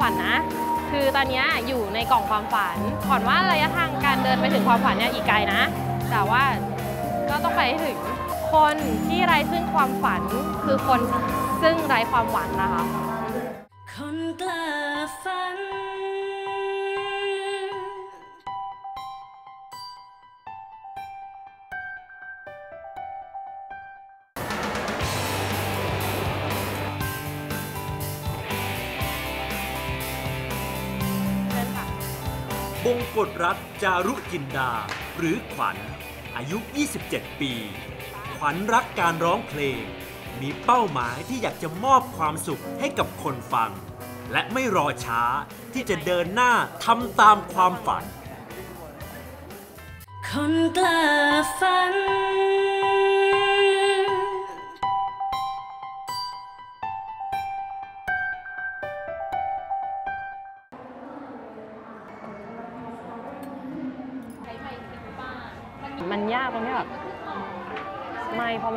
ฝันนะ คือตอนนี้อยู่ในกล่องความฝันก่อนว่าระยะทางการเดินไปถึงความฝันเนี่ยอีกไกลนะ แต่ว่าก็ต้องไปให้ถึงคนที่ไร้ซึ่งความฝันคือคนซึ่งไร้ความหวังนะคะคนกล้าฝัน งกฎรัฐจารุจินดา หรือขวัญ อายุ 27 ปี ขวัญรักการร้องเพลง มีเป้าหมายที่อยากจะมอบความสุขให้กับคนฟัง และไม่รอช้าที่จะเดินหน้าทำตามความฝัน คนกล้าฝันมัน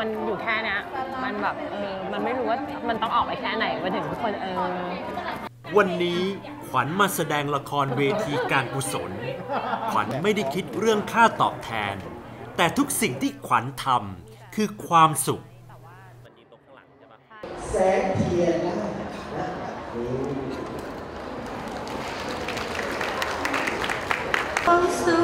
ม่พอมันอยู่แค่เนี้ยมันแบบเออมันไม่รู้ว่ามันต้องออกไปแค่ไหนมาถึงทุกคนเออ วันนี้ขวัญมาแสดงละครเวทีการกุศล ขวัญไม่ได้คิดเรื่องค่าตอบแทน แต่ทุกสิ่งที่ขวัญทำคือความสุขแสงเทียนได้นะนี่ความสุข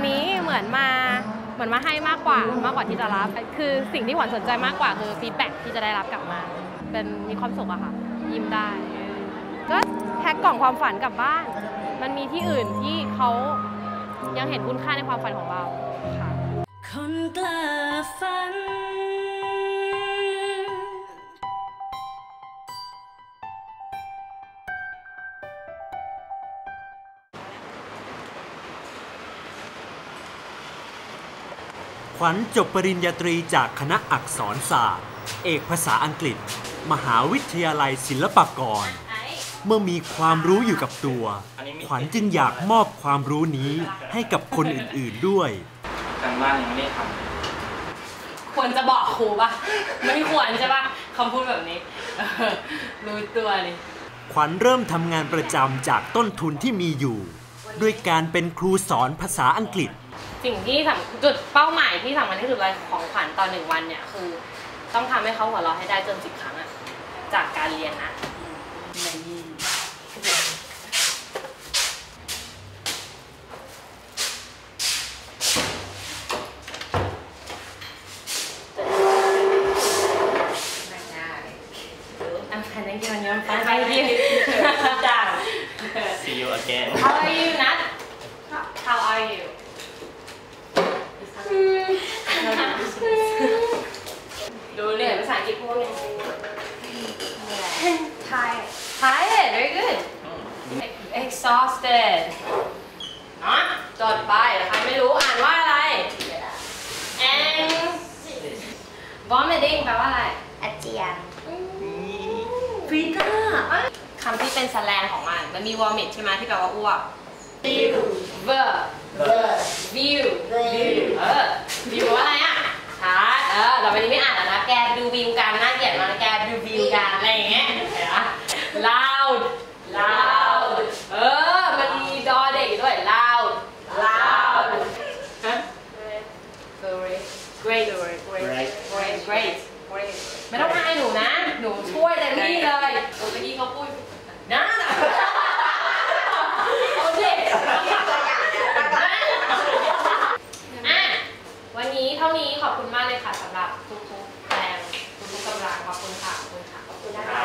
วันนี้เหมือนมาเหมือนมาให้มากกว่ามากกว่าที่จะรับ คือสิ่งที่หวานสนใจมากกว่าคือฟีดแบ็กที่จะได้รับกลับมา เป็นมีความสุขอะค่ะ ยิ้มได้ ก็แพ็คกล่องความฝันกลับบ้าน มันมีที่อื่นที่เขายังเห็นคุณค่าในความฝันของเราค่ะคนกล้าฝัน ขวัญจบปริญญาตรีจากคณะอักษรศาสตร์ เอกภาษาอังกฤษ มหาวิทยาลัยศิลปากร เมื่อมีความรู้อยู่กับตัว ขวัญจึงอยากมอบความรู้นี้ให้กับคนอื่นๆด้วยการบ้านยังไม่ได้ทควรจะบอกครูปะไม่ควรใช่ปะคำพูดแบบนี้เออรู้ตัวเลยขวัญเริ่มทำงานประจำจากต้นทุนที่มีอยู่ ด้วยการเป็นครูสอนภาษาอังกฤษ สิ่งที่สำจุดเป้าหมายที่สำคัญที่สุดเลยของขวัญต่อหนึ่งวันเนี่ยคือ ต้องทำให้เขาหัวเราะให้ได้จนสิบครั้งอะจากการเรียนนะอันพันยังยังยังฟังไปที่จ้าำ See you again How are you Nat How are you ดูเรียนภาษาอังกฤษพูดไง Thai Tired very good exhausted เนาะจดไปใครไม่รู้อ่านว่าอะไร and vomiting แปลว่าอะไรอาเจียนฟีเตอร์คำที่เป็นสแลงของมัน มันมี vomit ใช่ไหมที่แปลว่าอ้วก view ver view view เออ view ว่าอะไรอะชัดเออเราไปนี้ไม่อ่านแล้วนะ แกดูวิวกันน่าเกลียดมากนะแกดูวิวกันอะไรอย่างเงี้ย ต็มที่เลยเมื่อกี้เขาพูยนะโอเคอะวันนี้เท่านี้ขอบคุณมากเลยค่ะสำหรับทุกๆแรงทุกๆกำลังขอบคุณค่ะขอบคุณค่ะขอบคุณนะคะ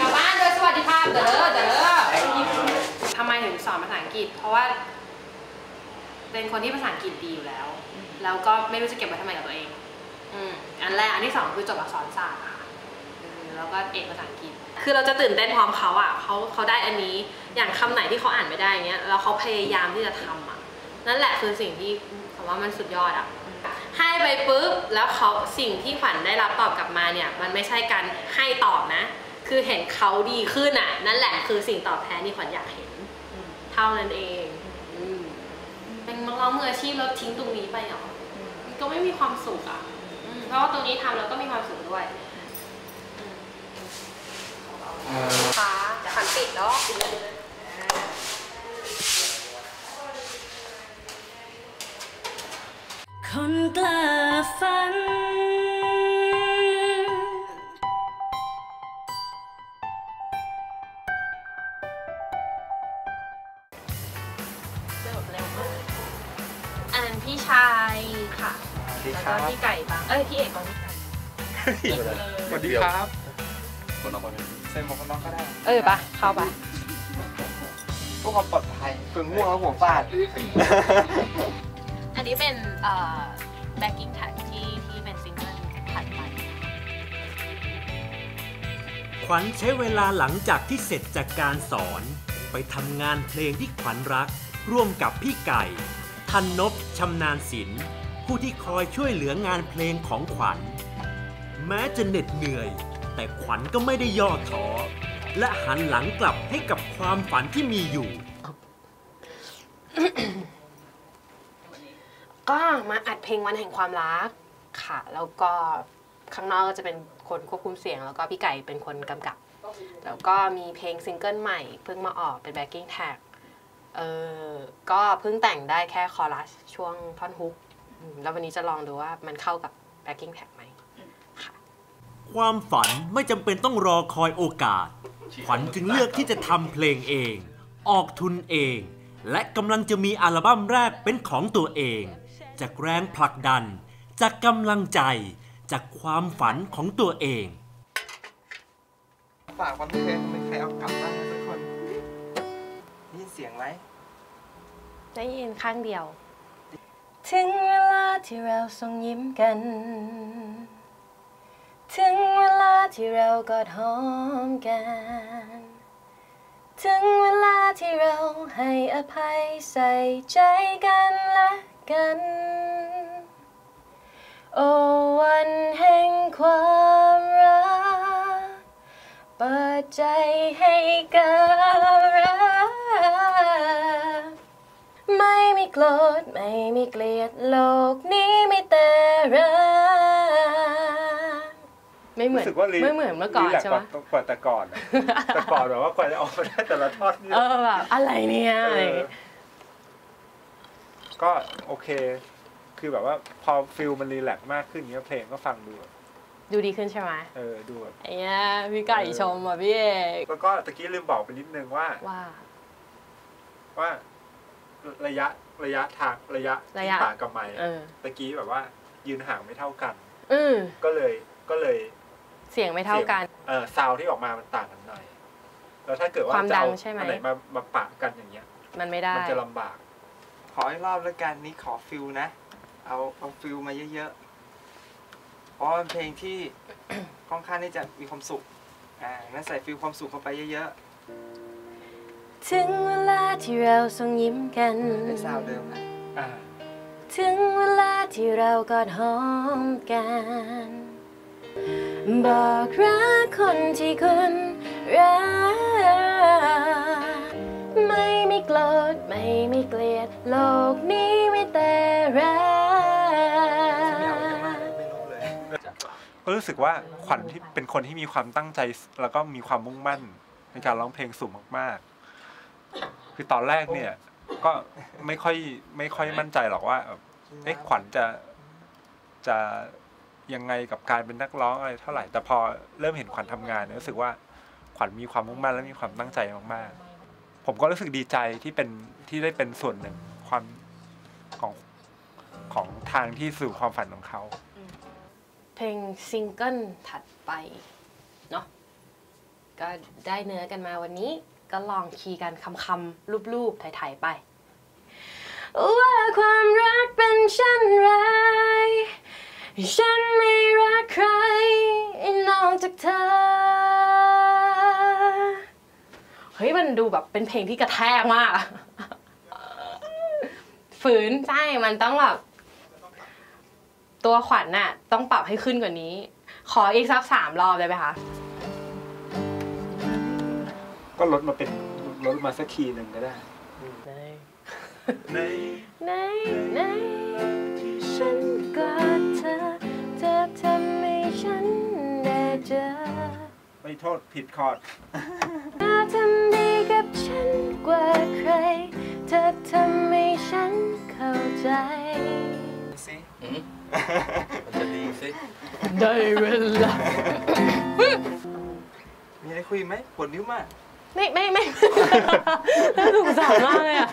กลับบ้านโดยสวัสดิภาพเด้อเด้อทำไมถึงสอนภาษาอังกฤษ เพราะว่า เป็นคนที่ภาษาอังกฤษดีอยู่แล้ว แล้วก็ไม่รู้จะเก็บไว้ทำไมกับตัวเองอันแรก อันที่สองคือจบอักษรศาสตร์ค่ะ แล้วก็เอกภาษาอังกฤษ คือเราจะตื่นเต้นพร้อมเขาอะเขาเขาได้อันนี้ อย่างคำไหนที่เขาอ่านไม่ได้เงี้ย แล้วเขาพยายามที่จะทำอะ นั่นแหละคือสิ่งที่ผมว่ามันสุดยอดอะ ให้ไปปุ๊บ แล้วเขาสิ่งที่ขวัญได้รับตอบกลับมาเนี่ย มันไม่ใช่การให้ตอบนะ คือเห็นเขาดีขึ้นอะ นั่นแหละคือสิ่งตอบแทนที่ขวัญอยากเห็น เท่านั้นเองอืมเป็นนักร้องมืออาชีพแล้วทิ้งตรงนี้ไปเหรอมันก็ไม่มีความสุขอะอืมเพราะว่าตรงนี้ทำแล้วก็มีความสุขด้วย ค่ะขวัญปิดแล้วคนกล้าฝันเร็วเร็วมากอันนั้นพี่ชายค่ะแล้วก็พี่ไก่บ้างเอ้ยพี่เอกบ้างพี่ไก่ สวัสดีครับเซ็น หมวกกันน็อกก็ได้เออปะเข้าปะเพื่อความปลอดภัยฝึกง่วงแล้วหัวฟาด อันนี้เป็นเอ่อ backing track ที่ที่เป็นซิงเกิลถัดไปขวัญใช้เวลาหลังจากที่เสร็จจากการสอน ไปทำงานเพลงที่ขวัญรัก ร่วมกับพี่ไก่ ทันนบชำนาญศิลป์ผู้ที่คอยช่วยเหลืองานเพลงของขวัญ แม้จะเหน็ดเหนื่อย แต่ขวัญก็ไม่ได้ย่อท้อและหันหลังกลับให้กับความฝันที่มีอยู่ ก็มาอัดเพลงวันแห่งความรักค่ะ แล้วก็ข้างนอกก็จะเป็นคนควบคุมเสียง แล้วก็พี่ไก่เป็นคนกำกับ แล้วก็มีเพลงซิงเกิลใหม่เพิ่งมาออกเป็น backing track เออก็เพิ่งแต่งได้แค่คอรัสช่วงท่อนฮุก แล้ววันนี้จะลองดูว่ามันเข้ากับ backing track ไหม ความฝันไม่จำเป็นต้องรอคอยโอกาส ขวัญจึงเลือกที่จะทำเพลงเอง ออกทุนเอง และกำลังจะมีอัลบั้มแรกเป็นของตัวเอง จากแรงผลักดัน จากกำลังใจ จากความฝันของตัวเองฝากความไม่เคยไม่เคยเอากลับบ้านนะทุกคนได้ยินเสียงไหมได้ยินข้างเดียว ถึงเวลาที่เราส่งยิ้มกัน ถึงเวลาที่เรากอดหอมกัน ถึงเวลาที่เราให้อภัยใส่ใจกันและกัน โอ้วันแห่งความรัก เปิดใจให้กับรัก ไม่มีโกรธไม่มีเกลียดโลกนี้มีแต่รัก ไม่เหมือนรู้สึกว่ารีไม่เหมือนเมื่อก่อนรีแลซ์ใช่ไหม กว่าแต่ก่อนอะแต่ก่อนแบบว่ากว่าจะออกมาได้แต่ละท่อนเนี่ยเออแบบอะไรเนี่ยเออะไรออย่างเงี้ย ก็โอเค คือแบบว่าพอฟิลมันรีแลกซ์มากขึ้นเนี้ยเพลงก็ฟังดูแบบดูดีขึ้นใช่ไหมเออดูแบบไอ้เนี่ยพี่ไก่ชมอะพี่เอกแล้วก็ตะกี้ลืมบอกไปนิดนึงว่าว่า ว่าระยะระยะทางระยะระที่ยะต่างกับไม้เออ ตะกี้แบบว่ายืนห่างไม่เท่ากัน อืมก็เลยก็เลย เสียงไม่เท่ากันเออซาวที่ออกมามันต่างกันหน่อย แล้วถ้าเกิดว่าความจะดัเอางใช่ไหมอันไหนมามาปะกันอย่างเงี้ย มันไม่ได้ มันจะลำบาก ขออีกรอบแล้วกันนี้ขอฟิลนะ เอาเอาฟิลมาเยอะๆเพราะมันเพลงที่ค่อนข้างที่จะมีความสุข อ่างั้นใส่ฟิลความสุขเข้าไปเยอะถึงเวลาที่เราส่งยิ้มกันๆในซาวด์เดิมนะอ่าถึงเวลาที่เรากอดหอมกัน บอกรักคนที่คุณรัก ไม่มีโกรธไม่มีเกลียด โลกนี้มีแต่รักไม่รู้เลยก็รู้สึกว่าขวัญที่เป็นคนที่มีความตั้งใจ แล้วก็มีความมุ่งมั่น ในการร้องเพลงสูงมากๆ คือตอนแรกเนี่ย ก็ไม่ค่อยไม่ค่อยมั่นใจหรอกว่าเอ๊ะขวัญจะจะ ยังไงกับการเป็นนักร้องอะไรเท่าไหร่ แต่พอเริ่มเห็นขวัญทำงานเนี่ยรู้สึกว่าขวัญมีความมุ่งมั่นและมีความตั้งใจมากๆ ผมก็รู้สึกดีใจที่เป็นที่ได้เป็นส่วนหนึ่งความของของทางที่สู่ความฝันของเขา เพลงซิงเกิลถัดไปเนาะก็ได้เนื้อกันมาวันนี้ก็ลองคีย์กันคำคำๆรูปๆไถ่ๆไป ว่าความรักเป็นเช่นไร ฉันไม่รักใครนอกจากเธอ เฮ้ย มันดูแบบเป็นเพลงที่กระแทกมาก ฝืน ใช่ มันต้องแบบ ตัวขวัญน่ะ ต้องปรับให้ขึ้นกว่านี้ ขออีกสักสามรอบได้ไหมคะ ก็ลดมาเป็นลดมาสักคีย์หนึ่งก็ได้ ใน ใน ผิดคอร์ดเธอทำดีกับฉันกว่าใคร เธอทำให้ฉันเข้าใจสิมันจะดีสิ ได้เวลา มีอะไรคุยไหมปวดนิ้วมาก ไม่ไม่ไม่น่าสงสารมากเลยอะ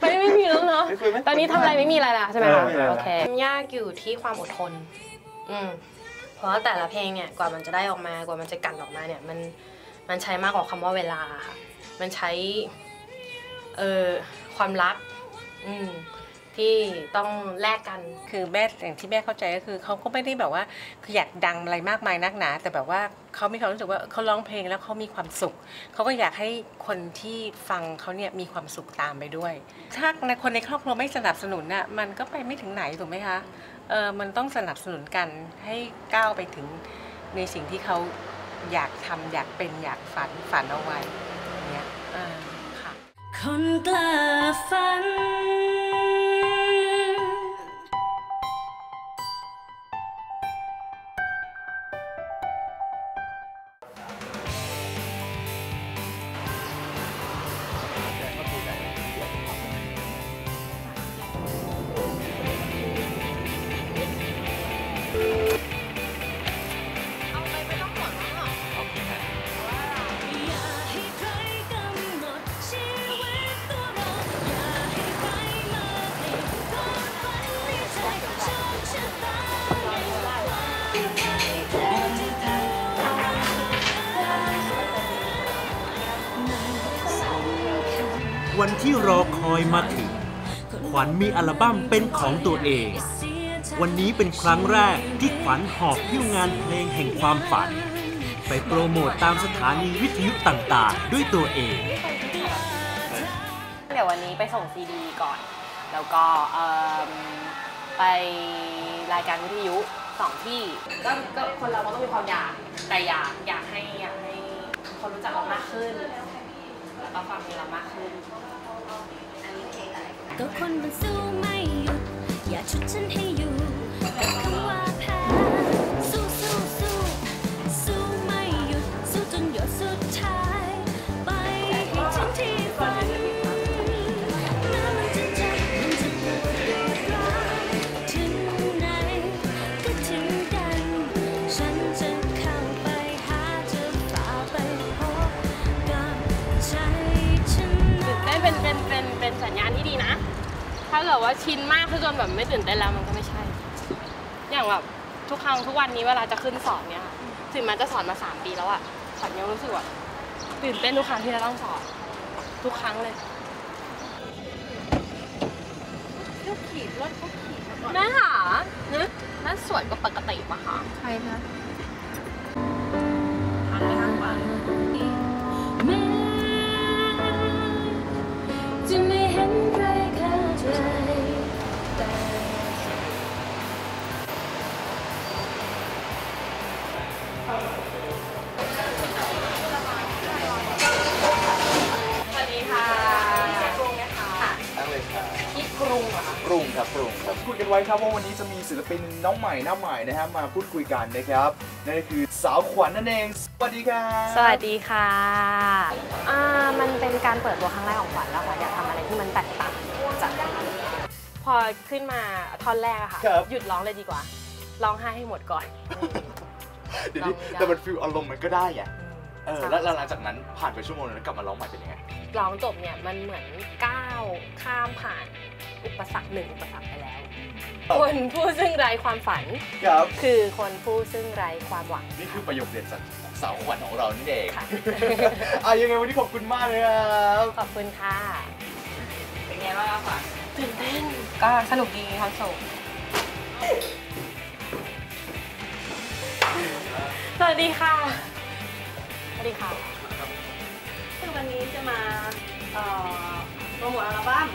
ไม่ไม่มีแล้วเนาะไม่คุยไหมตอนนี้ทำอะไรไม่มีอะไรละใช่ไหมคะเออโอเคยากอยู่ที่ความอดทน อืมเพ ราะว่าแต่ละเพลงเนี่ยกว่ามันจะได้ออกมากว่ามันจะกันออกมาเนี่ยมันมันใช้มากกว่าคำว่าเวลาค่ะมันใช้เอ่อความรักอืมที่ต้องแลกกันคือแม่อย่างที่แม่เข้าใจก็คือเขาก็ไม่ได้แบบว่าคืออยากดังอะไรมากมายนักหนา แต่แบบว่าเขามีความรู้สึกว่าเขาร้องเพลงแล้วเขามีความสุขเขาก็อยากให้คนที่ฟังเขาเนี่ยมีความสุขตามไปด้วย ถ้าในคนในครอบครัวไม่สนับสนุนน่ะมันก็ไปไม่ถึงไหนถูกไหมคะ เออมันต้องสนับสนุนกันให้ก้าวไปถึงในสิ่งที่เขาอยากทำอยากเป็นอยากฝันฝันเอาไว้เนี่ยอ่าค่ะคนกล้าฝัน อคอยมาถึง ขวัญมีอัลบั้มเป็นของตัวเอง วันนี้เป็นครั้งแรกที่ขวัญหอบพิ้วงานเพลงแห่งความฝัน ไปโปรโมตตามสถานีวิทยุต่างๆ ด้วยตัวเอง เดี๋ยววันนี้ไปส่งซีดีก่อน แล้วก็เอิ่มไปรายการวิทยุสองที่ก็ก็คนเราก็ต้องมีความอยาก แต่อยากอยากให้อยากให้คนรู้จักเรามากขึ้น แล้วก็ฟังเพลงเรามากขึ้น ก็คนมันสู้ไม่หยุด อย่าชุดฉันให้หยุด ถ้าเกิดว่าชินมากคือจนแบบไม่ตื่นเต้นแล้วมันก็ไม่ใช่ อย่างแบบทุกครั้งทุกวันนี้เวลาจะขึ้นสอนเนี่ยค่ะถึงมันจะสอนมาสามปีแล้วอะขวัญยังรู้สึกว่าตื่นเต้นทุกครั้งที่จะต้องสอนทุกครั้งเลยแม่หานะแม่สวยกว่าปกติปะคะใครคะ รุงเหรอคะปรุงครับปรุงครับพูดกันไว้ครับว่าวันนี้จะมีศิลปินน้องใหม่หน้าใหม่นะฮะมาพูดคุยกันนะครับนั่นก็คือสาวขวัญนั่นเองสวัสดีครับสวัสดีค่ะอ่ามันเป็นการเปิดตัวครั้งแรกของขวัญแล้วค่ะอยากทำอะไรที่มันแตกต่างจากพอขึ้นมาท่อนแรกอะค่ะ ครับ หยุดร้องเลยดีกว่าร้องไห้ให้หมดก่อน เดี๋ยวนี้ลองไม่ได้แต่มันฟิลอารมณ์มันก็ได้ไง เออใช่แล้วแล้วหลังจากนั้นผ่านไปชั่วโมงนึงแล้วกลับมาร้องใหม่เป็นยังไงร้องจบเนี่ยมันเหมือนก้าวข้ามผ่านอุปสรรคหนึ่งอุปสรรคไปแล้ว คนผู้ซึ่งไร้ความฝันครับคือคนผู้ซึ่งไร้ความหวัง นี่คือประโยคเด็ดจากสาวขวัญของเรานี่เองอะยังไงวันนี้ขอบคุณมากเลยครับขอบคุณค่ะเป็นไงบ้างคะตื่นเต้นก็สนุกดีมีความสุขสวัสดีค่ะส วัสดีค่ะคือวันนี้จะมาเอ่อโปรโมทอัลบั้ม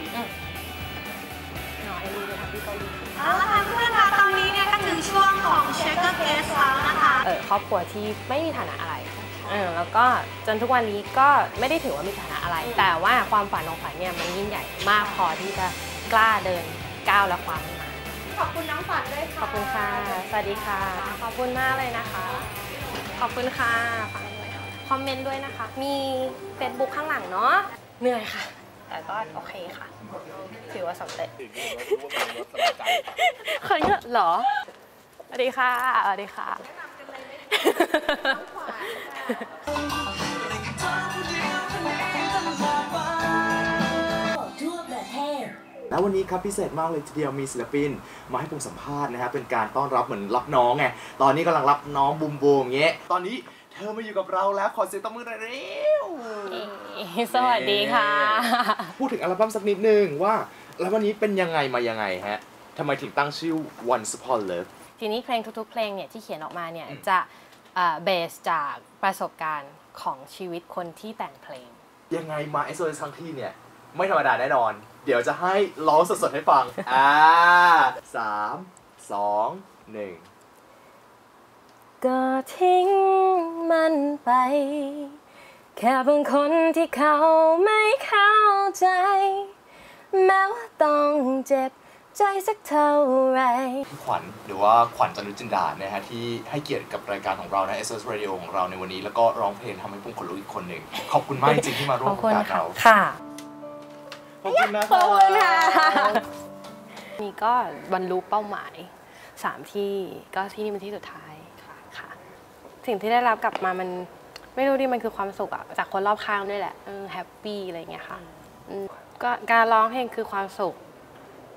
หน่อยรีเลยค่ะพี่เกาหลีเอาละค่ะเพื่อนๆค่ะตอนนี้เนี่ยก็ถึงช่วงของเชคเกอร์เกสแล้วนะคะเออครอบครัวที่ไม่มีฐานะอะไรเออแล้วก็จนทุกวันนี้ก็ไม่ได้ถือว่ามีฐานะอะไร แต่ว่าความฝันของขวัญเนี่ยมันยิ่งใหญ่มากพอที่จะกล้าเดินก้าวและความมันมาขอบคุณน้องฝันด้วยค่ะขอบคุณค่ะ สวัสดีค่ะ ขอบคุณมากเลยนะคะ ขอบคุณค่ะฟังด้วย คอมเมนต์ด้วยนะคะ มี Facebook ข้างหลังเนาะเหนื่อยค่ะ แต่ก็โอเคค่ะ ถือว่าสำเร็จคนเยอะเหรอสวัสดีค่ะสวัสดีค่ะแล้ววันนี้ครับพิเศษมากเลยทีเดียวมีศิลปิน มาให้ผมสัมภาษณ์นะฮะเป็นการต้อนรับเหมือนรับน้องไงตอนนี้กำลังรับน้องบูมบูมอย่างเงี้ยตอนนี้ เธอมาอยู่กับเราแล้วขอเสียงตบมือหน่อยเร็วสวัสดีค่ะ พูดถึงอัลบั้มสักนิดนึงว่าแล้ววันนี้เป็นยังไงมายังไงฮะทำไมถึงตั้งชื่อ Once Upon Love ทีนี้เพลงทุกๆ เพลงเนี่ยที่เขียนออกมาเนี่ยจะเบสจากประสบการณ์ของชีวิตคนที่แต่งเพลง ยังไงมาไอโซเลทั้งที่เนี่ย ไม่ธรรมดาแน่นอน เดี๋ยวจะให้ร้องสดๆให้ฟัง อ่าสามสองหนึ่ง ก็ทิ้งมันไป แค่บางคนที่เขาไม่เข้าใจ แม้ว่าต้องเจ็บใจสักเท่าไหรพี่ขวัญหรือว่าขวัญจันทรุจินดานะฮะที่ให้เกียรติกับรายการของเรานะ s อ Radio ของเราในวันนี้ แล้วก็ร้องเพลงทำให้ผมขนลุกอีกคนหนึ่งขอบคุณมากจริงๆที่มาร่วขมอบโอคุณกาสค่ะเราค่ะขอบคุณนะขอบคุณค่ะนี่ก็บรรลุเป้าหมายสามที่ก็ที่นี่เป็นที่สุดท้ายค่ะ สิ่งที่ได้รับกลับมามันไม่รู้ดิมันคือความสุขอะจากคนรอบข้างด้วยแหละแฮปปี้อะไรเงี้ยค่ะก็การร้องเพลงคือความสุข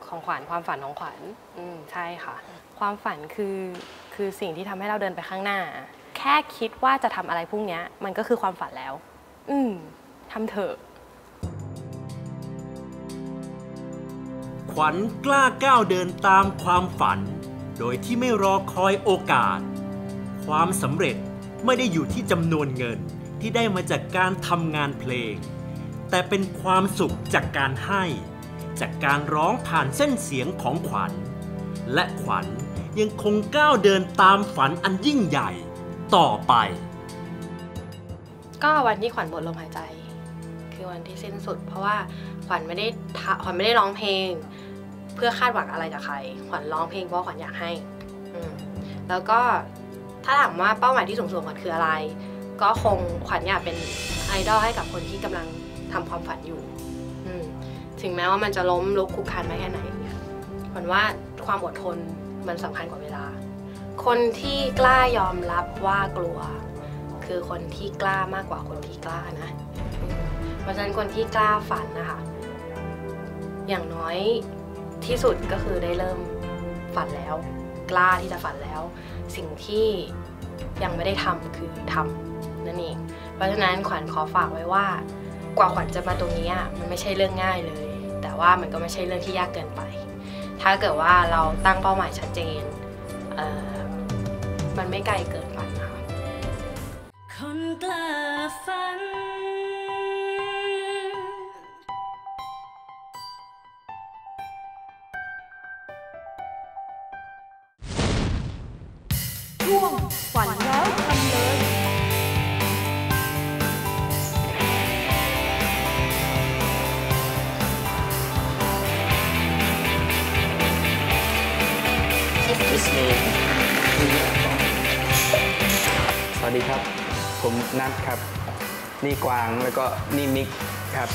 ของขวัญความฝันของขวัญอืมใช่ค่ะ ความฝันคือคือสิ่งที่ทำให้เราเดินไปข้างหน้า แค่คิดว่าจะทำอะไรพรุ่งนี้มันก็คือความฝันแล้ว อืมทำเถอะขวัญกล้าก้าวเดินตามความฝัน โดยที่ไม่รอคอยโอกาส ความสำเร็จไม่ได้อยู่ที่จำนวนเงินที่ได้มาจากการทำงานเพลง แต่เป็นความสุขจากการให้ จากการร้องผ่านเส้นเสียงของขวัญ และขวัญยังคงก้าวเดินตามฝันอันยิ่งใหญ่ต่อไป ก็วันที่ขวัญหมดลมหายใจ คือวันที่สิ้นสุด เพราะว่าขวัญไม่ได้ขวัญไม่ได้ร้องเพลง เพื่อคาดหวังอะไรจากใคร ขวัญร้องเพลงเพราะขวัญอยากให้แล้วก็ ถ้าถามว่าเป้าหมายที่สูงสุดของขวัญคืออะไร ก็คงขวัญอยากเป็นไอดอลให้กับคนที่กำลังทำความฝันอยู่อถึงแม้ว่ามันจะล้มลุกคลุกคลานมาแค่ไหนขวัญว่าความอดทนมันสำคัญกว่าเวลา คนที่กล้ายอมรับว่ากลัว คือคนที่กล้ามากกว่าคนที่กล้านะ เพราะฉะนั้นคนที่กล้าฝันนะคะ อย่างน้อยที่สุดก็คือได้เริ่มฝันแล้ว กล้าที่จะฝันแล้ว สิ่งที่ยังไม่ได้ทำคือทำนั่นเอง เพราะฉะนั้นขวัญขอฝากไว้ว่า กว่าขวัญจะมาตรงนี้อะมันไม่ใช่เรื่องง่ายเลย แต่ว่ามันก็ไม่ใช่เรื่องที่ยากเกินไป ถ้าเกิดว่าเราตั้งเป้าหมายชัดเจนเมันไม่ไกลเกินฝันนะคะคนกล้าฝัน งฝันแล้วทำเลยสวัสดีครับ ผมนัทครับ นี่กวางแล้วก็นี่มิกครับ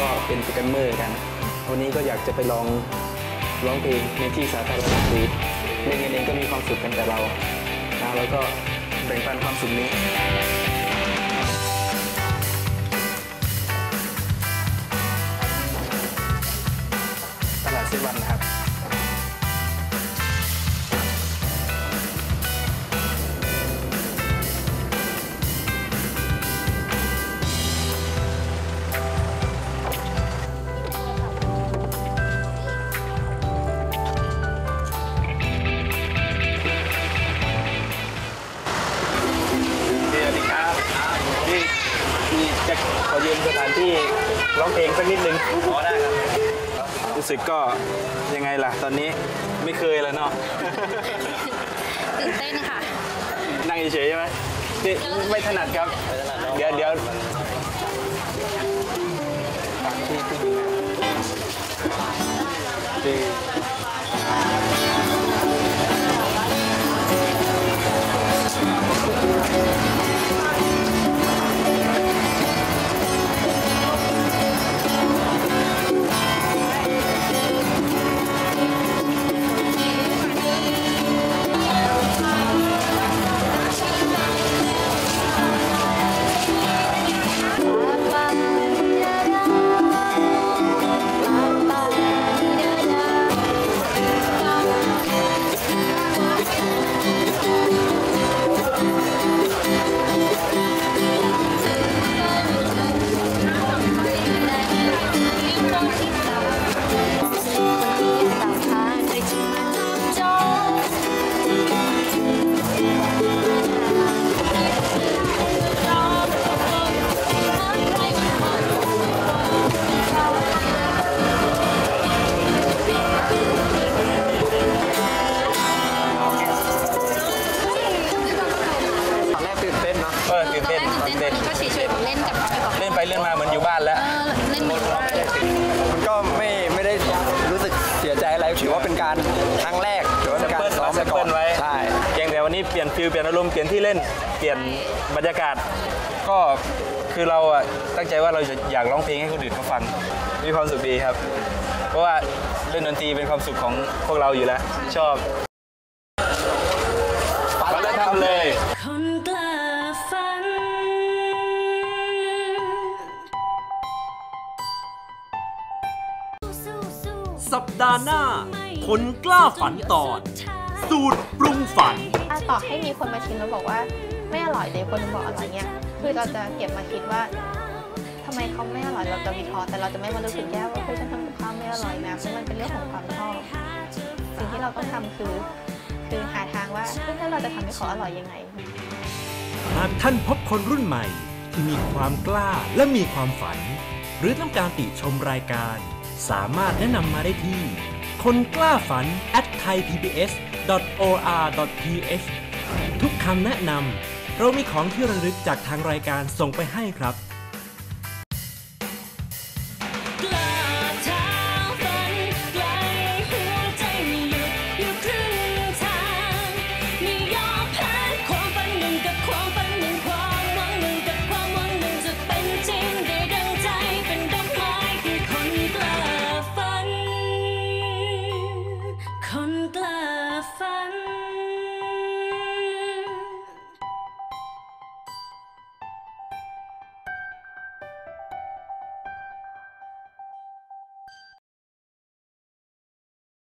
ก็เป็นโปรแกรมเมอร์กัน วันนี้ก็อยากจะไปลองร้องเพลงในที่สาธารณะดูเล่นกันเองก็มีความสุขกันแต่เรานะแล้วก็แบ่งปันความสุขนี้ตลาดเซวัน สึกก็ยังไงล่ะ ตอนนี้ไม่เคยแล้วเนาะตื่นเต้นค่ะ นั่งเฉยๆใช่ไหมนี่ไม่ถนัดครับ เดี๋ยวเดี๋ยวที่ผู้หญิงนะ ว่าเราจะอยากร้องเพลงให้คนอื่นเขาฟัง มีความสุขดีครับ เพราะว่าเล่นดนตรีเป็นความสุขของพวกเราอยู่แล้ว ชอบฟังแล้วทำเลย คนกล้าฝัน สัปดาห์หน้า คนกล้าฝันตอนสูตรปรุงฝัน ถ้าต่อให้มีคนมาชิมแล้วบอกว่า ไม่อร่อยเลยคนหนึงบอกอร่อยเงี้ย คือเราจะเก็บมาคิดว่าทำ ไมเขาไม่อร่อยเราจะวิเคราะห์แต่เราจะไม่มารู้สึกแย่ว่าเฮ้ยฉันทำกับข้าวไม่อร่อยนะเพราะมันเป็นเรื่องของความชอบสิ่งที่เราต้องทำคือ คือหาทางว่าเฮ้ยแล้วเราจะทำให้เขาอร่อยยังไงหากท่านพบคนรุ่นใหม่ที่มีความกล้าและมีความฝัน หรือต้องการติชมรายการ สามารถแนะนำมาได้ที่ คนกล้าฝัน at thaipbs.or.th ทุกคำแนะนำเรามีของที่ระลึกจากทางรายการส่งไปให้ครับ